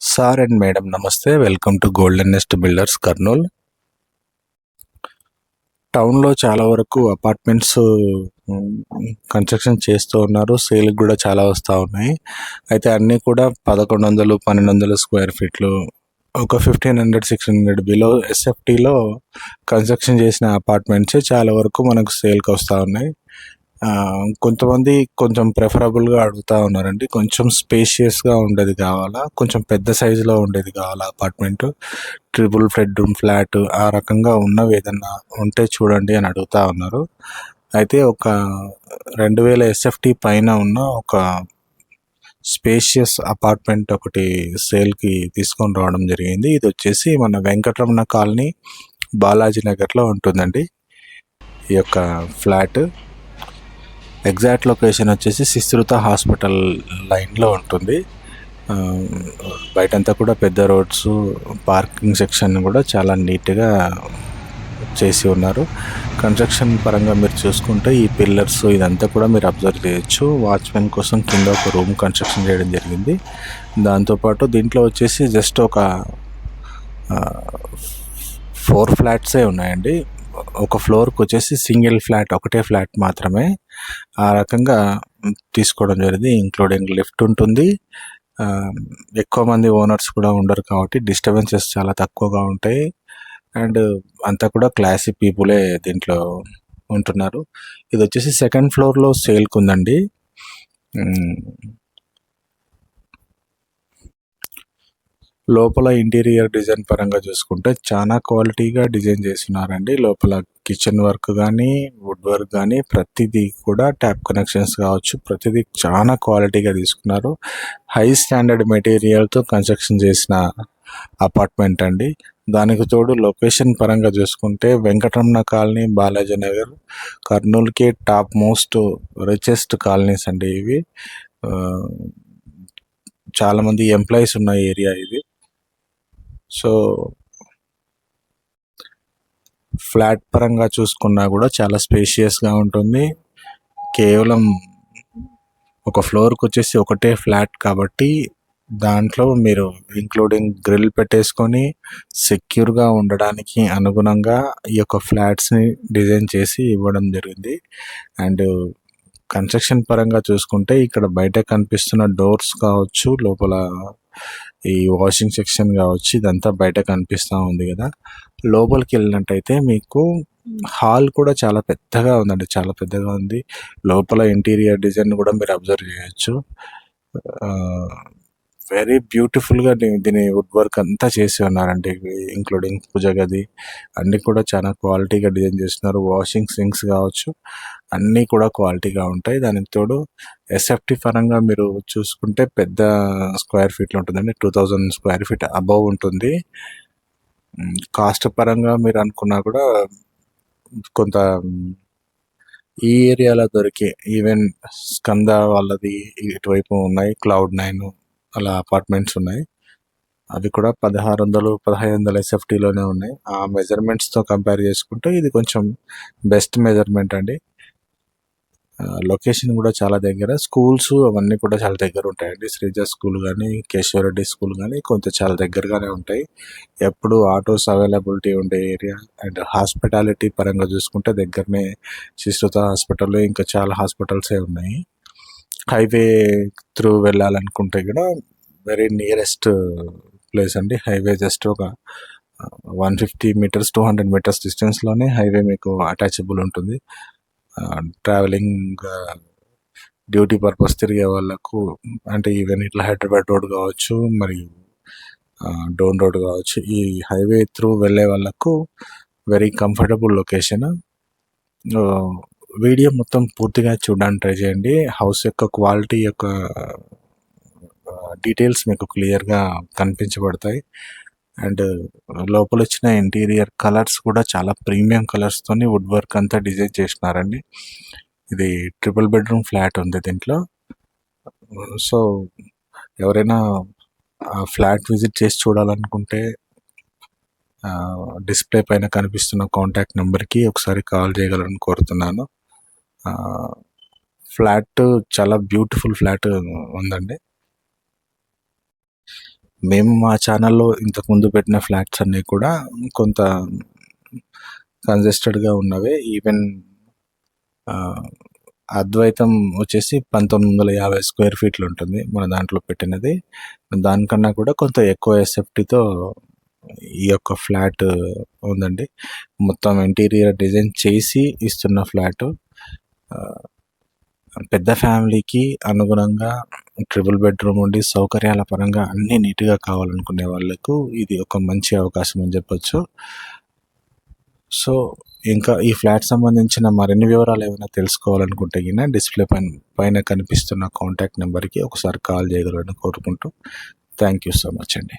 Sir and madam నమస్తే. Welcome to Golden Nest Builders Kurnool టౌన్లో చాలా వరకు అపార్ట్మెంట్స్ కన్స్ట్రక్షన్ చేస్తూ ఉన్నారు. సేల్కి కూడా చాలా వస్తూ ఉన్నాయి. అయితే అన్నీ కూడా పదకొండు వందలు పన్నెండు వందలు స్క్వేర్ ఫీట్లు ఒక fifteen hundred six hundred below ఎస్ఎఫ్టీలో construction చేసిన అపార్ట్మెంట్స్ చాలా వరకు మనకు సేల్కి వస్తూ ఉన్నాయి. కొంతమంది కొంచెం ప్రిఫరబుల్గా అడుగుతూ ఉన్నారండి. కొంచెం స్పేషియస్గా ఉండేది కావాలా? కొంచెం పెద్ద సైజులో ఉండేది కావాలా అపార్ట్మెంట్ ట్రిపుల్ బెడ్రూమ్ ఫ్లాట్ ఆ రకంగా ఉన్నవి ఏదన్నా ఉంటే చూడండి అని అడుగుతా ఉన్నారు. అయితే ఒక రెండు వేల ఎస్ఎఫ్టీ పైన ఉన్న ఒక స్పేషియస్ అపార్ట్మెంట్ ఒకటి సేల్కి తీసుకొని రావడం జరిగింది. ఇది వచ్చేసి మన వెంకటరమణ కాలనీ బాలాజీ నగర్లో ఉంటుందండి. ఈ యొక్క ఫ్లాట్ ఎగ్జాక్ట్ లొకేషన్ వచ్చేసి శిశృత హాస్పిటల్ లైన్లో ఉంటుంది. బయటంతా కూడా పెద్ద రోడ్స్ పార్కింగ్ సెక్షన్ కూడా చాలా నీట్గా చేసి ఉన్నారు. కన్స్ట్రక్షన్ పరంగా మీరు చూసుకుంటే ఈ పిల్లర్స్ ఇదంతా కూడా మీరు అబ్జర్వ్ చేయొచ్చు. వాచ్మెన్ కోసం కింద ఒక రూమ్ కన్స్ట్రక్షన్ చేయడం జరిగింది. దాంతోపాటు దీంట్లో వచ్చేసి జస్ట్ ఒక ఫోర్ ఫ్లాట్సే ఉన్నాయండి. ఒక ఫ్లోర్కి వచ్చేసి సింగిల్ ఫ్లాట్ ఒకటే ఫ్లాట్ మాత్రమే. ఆ రకంగా తీసుకోవడం జరిగింది ఇంక్లూడింగ్ లిఫ్ట్ ఉంటుంది. ఎక్కువ మంది ఓనర్స్ కూడా ఉండరు కాబట్టి డిస్టర్బెన్సెస్ చాలా తక్కువగా ఉంటాయి. అండ్ అంతా కూడా క్లాసీ పీపులే దీంట్లో ఉంటున్నారు. ఇది వచ్చేసి సెకండ్ ఫ్లోర్లో సేల్కి ఉందండి లోపల ఇంటీరియర్ డిజైన్ పరంగా చూసుకుంటే చాలా క్వాలిటీగా డిజైన్ చేస్తున్నారండి. లోపల కిచెన్ వర్క్ కానీ వుడ్ వర్క్ కానీ ప్రతిదీ కూడా ట్యాప్ కనెక్షన్స్ కావచ్చు. ప్రతిదీ చాలా క్వాలిటీగా తీసుకున్నారు. హై స్టాండర్డ్ మెటీరియల్తో కన్స్ట్రక్షన్ చేసిన అపార్ట్మెంట్ అండి. దానికి తోడు లొకేషన్ పరంగా చూసుకుంటే వెంకటరమణ కాలనీ బాలాజీ నగర్ కర్నూలుకి టాప్ మోస్ట్ రిచెస్ట్ కాలనీస్ అండి ఇవి. చాలామంది ఎంప్లాయీస్ ఉన్న ఏరియా ఇది. సో ఫ్లాట్ పరంగా చూసుకున్నా కూడా చాలా స్పేషియస్గా ఉంటుంది. కేవలం ఒక ఫ్లోర్కి వచ్చేసి ఒకటే ఫ్లాట్ కాబట్టి దాంట్లో మీరు ఇంక్లూడింగ్ గ్రిల్ పెట్టేసుకొని సెక్యూర్గా ఉండడానికి అనుగుణంగా ఈ యొక్క ఫ్లాట్స్ని డిజైన్ చేసి ఇవ్వడం జరిగింది. అండ్ కన్స్ట్రక్షన్ పరంగా చూసుకుంటే ఇక్కడ బయట కనిపిస్తున్న డోర్స్ కావచ్చు లోపల ఈ వాషింగ్ సెక్షన్ కావచ్చు ఇదంతా బయట కనిపిస్తూ ఉంది కదా. లోపలికి వెళ్ళినట్టయితే మీకు హాల్ కూడా చాలా పెద్దగా ఉందండి చాలా పెద్దగా ఉంది. లోపల ఇంటీరియర్ డిజైన్ కూడా మీరు అబ్జర్వ్ చేయొచ్చు. వెరీ బ్యూటిఫుల్గా దీని వుడ్ వర్క్ అంతా చేసి ఉన్నారండి. ఇంక్లూడింగ్ పూజ గది అన్నీ కూడా చాలా క్వాలిటీగా డిజైన్ చేస్తున్నారు. వాషింగ్ సింక్స్ కావచ్చు అన్నీ కూడా క్వాలిటీగా ఉంటాయి. దానికి తోడు ఎస్ఎఫ్టీ పరంగా మీరు చూసుకుంటే పెద్ద స్క్వేర్ ఫీట్లో ఉంటుందండి. Two thousand square feet above ఉంటుంది. కాస్ట్ పరంగా మీరు అనుకున్నా కూడా కొంత ఈ ఏరియాలో దొరికే ఈవెన్ స్కంద వాళ్ళది ఇటువైపు ఉన్నాయి క్లౌడ్ నైన్ అలా అపార్ట్మెంట్స్ ఉన్నాయి. అవి కూడా పదహారు వందలు పదహైదు వందల ఎస్ఎఫ్టీలోనే ఉన్నాయి. ఆ మెజర్మెంట్స్తో కంపేర్ చేసుకుంటే ఇది కొంచెం బెస్ట్ మెజర్మెంట్ అండి. లొకేషన్ కూడా చాలా దగ్గర. స్కూల్స్ అవన్నీ కూడా చాలా దగ్గర ఉంటాయండి. శ్రీజ స్కూల్ కానీ కేశవరెడ్డి స్కూల్ కానీ కొంత చాలా దగ్గరగానే ఉంటాయి. ఎప్పుడు ఆటోస్ అవైలబిలిటీ ఉండే ఏరియా అండ్ హాస్పిటాలిటీ పరంగా చూసుకుంటే దగ్గరనే శిశుత హాస్పిటల్ ఇంకా చాలా హాస్పిటల్సే ఉన్నాయి. హైవే త్రూ వెళ్ళాలనుకుంటే కూడా వెరీ నియరెస్ట్ ప్లేస్ అండి. హైవే జస్ట్ ఒక one fifty metres two hundred metres డిస్టెన్స్లోనే highway మీకు అటాచబుల్ ఉంటుంది. ట్రావెలింగ్ డ్యూటీ పర్పస్ తిరిగే వాళ్ళకు అంటే ఈవెన్ ఇట్లా హైదరాబాద్ రోడ్ కావచ్చు మరియు డోన్ రోడ్ కావచ్చు ఈ హైవే త్రూ వెళ్ళే వాళ్ళకు వెరీ కంఫర్టబుల్ లొకేషన్. వీడియో మొత్తం పూర్తిగా చూడడానికి ట్రై చేయండి. హౌస్ యొక్క క్వాలిటీ యొక్క డీటెయిల్స్ మీకు క్లియర్గా కనిపించబడతాయి. అండ్ లోపల వచ్చిన ఇంటీరియర్ కలర్స్ కూడా చాలా ప్రీమియం కలర్స్తోని వుడ్ వర్క్ అంతా డిజైన్ చేసినారండి ఇది ట్రిపుల్ బెడ్రూమ్ ఫ్లాట్ ఉంది దీంట్లో. సో ఎవరైనా ఆ ఫ్లాట్ విజిట్ చేసి చూడాలనుకుంటే డిస్ప్లే పైన కనిపిస్తున్న కాంటాక్ట్ నెంబర్కి ఒకసారి కాల్ చేయగలరని కోరుతున్నాను. ఫ్లాట్ చాలా బ్యూటిఫుల్ ఫ్లాట్ ఉందండి. మేము మా ఛానల్లో ఇంతకుముందు పెట్టిన ఫ్లాట్స్ అన్నీ కూడా కొంత కంజెస్టెడ్గా ఉన్నవి. ఈవెన్ అద్వైతం వచ్చేసి పంతొమ్మిది వందల యాభై స్క్వేర్ ఫీట్లు ఉంటుంది మన దాంట్లో పెట్టినది. దానికన్నా కూడా కొంత ఎక్కువ ఎస్ఎఫ్టీతో ఈ యొక్క ఫ్లాట్ ఉందండి. మొత్తం ఇంటీరియర్ డిజైన్ చేసి ఇస్తున్న ఫ్లాట్. పెద్ద ఫ్యామిలీకి అనుగుణంగా ట్రిపుల్ బెడ్రూమ్ ఉండి సౌకర్యాల పరంగా అన్నీ నీట్గా కావాలనుకునే వాళ్ళకు ఇది ఒక మంచి అవకాశం అని చెప్పొచ్చు. సో ఇంకా ఈ ఫ్లాట్ సంబంధించిన మరిన్ని వివరాలు ఏమైనా తెలుసుకోవాలనుకుంటే గిన డిస్ప్లే పైన పైన కనిపిస్తున్న కాంటాక్ట్ నెంబర్కి ఒకసారి కాల్ చేయగలరని కోరుకుంటూ థ్యాంక్ యూ సో మచ్ అండి.